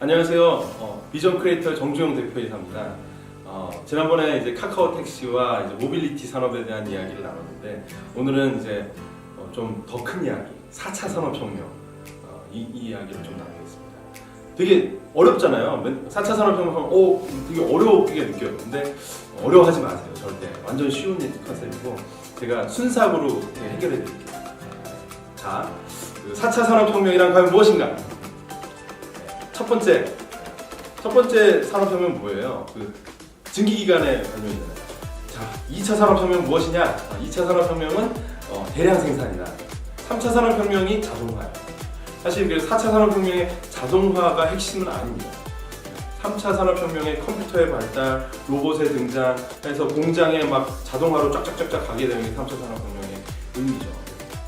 안녕하세요. 어, 비전 크리에이터 정주영 대표이사입니다. 어, 지난번에 이제 카카오 택시와 이제 모빌리티 산업에 대한 이야기를 나눴는데 오늘은 이제 어, 좀더 큰 이야기, 4차 산업혁명 어, 이, 이 이야기를 좀 나누겠습니다. 되게 어렵잖아요. 맨- 4차 산업혁명 하면 오 되게 어렵게 느껴요. 근데 어려워하지 마세요. 절대 완전 쉬운 컨셉이고 제가 순삭으로 해결해 드릴게요. 자, 그 4차 산업혁명이란 과연 무엇인가? 첫 번째 첫 번째 산업혁명 뭐예요? 그 증기기관의 발명이잖아요. 자, 2차 산업혁명 무엇이냐? 아, 2차 산업혁명은 어, 대량 생산이다. 3차 산업혁명이 자동화예요. 사실 그 4차 산업혁명의 자동화가 핵심은 아닙니다. 3차 산업혁명의 컴퓨터의 발달, 로봇의 등장 해서 공장에 막 자동화로 쫙쫙쫙쫙 가게 되는 게 3차 산업혁명의 의미죠.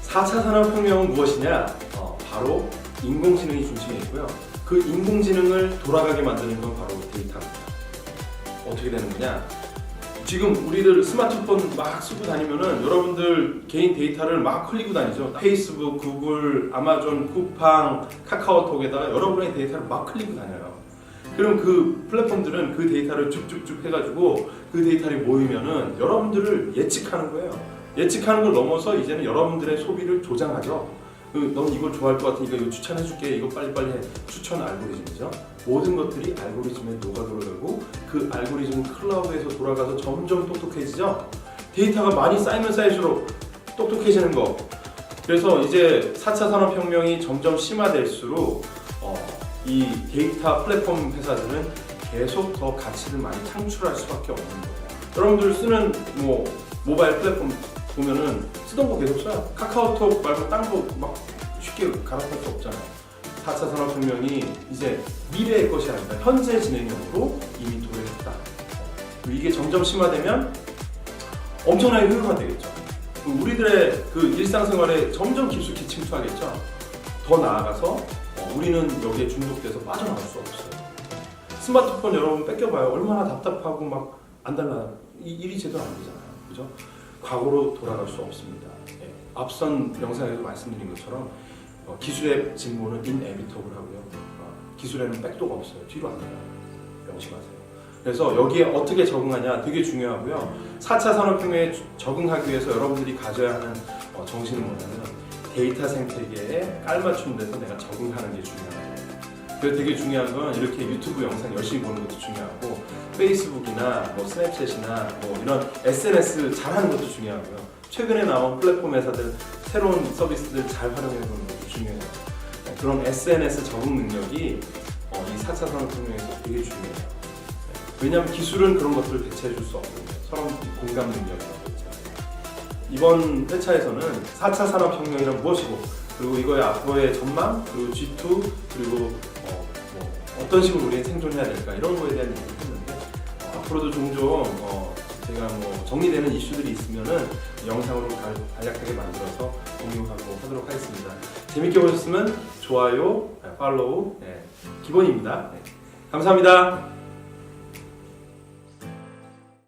4차 산업혁명은 무엇이냐? 어, 바로 인공지능이 중심에 있고요. 그 인공지능을 돌아가게 만드는 건 바로 데이터입니다. 어떻게 되는 거냐? 지금 우리들 스마트폰 막 쓰고 다니면은 여러분들 개인 데이터를 막 흘리고 다니죠. 페이스북, 구글, 아마존, 쿠팡, 카카오톡에다가 여러분의 데이터를 막 흘리고 다녀요. 그럼 그 플랫폼들은 그 데이터를 쭉쭉쭉 해가지고 그 데이터를 모이면은 여러분들을 예측하는 거예요. 예측하는 걸 넘어서 이제는 여러분들의 소비를 조장하죠. 그, 넌 이걸 좋아할 것 같으니까 이거 추천해줄게. 이거 빨리빨리 해. 추천 알고리즘이죠. 모든 것들이 알고리즘에 녹아 들어가고 그 알고리즘은 클라우드에서 돌아가서 점점 똑똑해지죠. 데이터가 많이 쌓이면 쌓일수록 똑똑해지는 거. 그래서 이제 4차 산업혁명이 점점 심화될수록 어, 이 데이터 플랫폼 회사들은 계속 더 가치를 많이 창출할 수밖에 없는 거예요. 여러분들 쓰는 뭐 모바일 플랫폼 보면은 쓰던 거 계속 써요. 카카오톡 말고 딴 거 막 쉽게 갈아탈 수 없잖아요. 4차 산업혁명이 이제 미래의 것이 아니라 현재 진행형으로 이미 도래했다. 이게 점점 심화되면 엄청나게 효율화되겠죠. 그리고 우리들의 그 일상생활에 점점 깊숙이 침투하겠죠. 더 나아가서 어, 우리는 여기에 중독돼서 빠져나갈 수 없어요. 스마트폰 여러분 뺏겨봐요. 얼마나 답답하고 막 안 달라. 이 일이 제대로 안 되잖아요. 그죠? 과거로 돌아갈 수 없습니다. 예. 앞선 영상에서 말씀드린 것처럼 어, 기술의 진보는 inevitable 하고요. 어, 기술에는 백도가 없어요. 뒤로 안 가요. 명심하세요. 그래서 여기에 어떻게 적응하냐 되게 중요하고요. 4차 산업혁명에 주- 적응하기 위해서 여러분들이 가져야 하는 어, 정신은 뭐냐면 데이터 생태계에 깔맞춤 돼서 내가 적응하는 게 중요해요. 그래서 되게 중요한 건 이렇게 유튜브 영상 열심히 보는 것도 중요하고 페이스북이나 뭐 스냅챗이나 뭐 이런 SNS 잘하는 것도 중요하고요. 최근에 나온 플랫폼 회사들 새로운 서비스들 잘 활용해 보는 것도 중요해요. 네, 그런 SNS 적응 능력이 어, 이 4차 산업혁명에서 되게 중요해요. 네, 왜냐하면 기술은 그런 것들을 대체해 줄 수 없거든요. 서로 공감 능력이라고 있잖아요. 이번 회차에서는 4차 산업혁명이란 무엇이고 그리고 이거의 앞으로의 전망 그리고 G2 그리고 어, 뭐 어떤 식으로 우리는 생존해야 될까 이런 거에 대한 얘기를 앞으로도 종종 어, 제가 뭐 정리되는 이슈들이 있으면은 영상으로 간- 간략하게 만들어서 공유하고 하도록 하겠습니다. 재밌게 보셨으면 좋아요, 네, 팔로우 네, 기본입니다. 네, 감사합니다.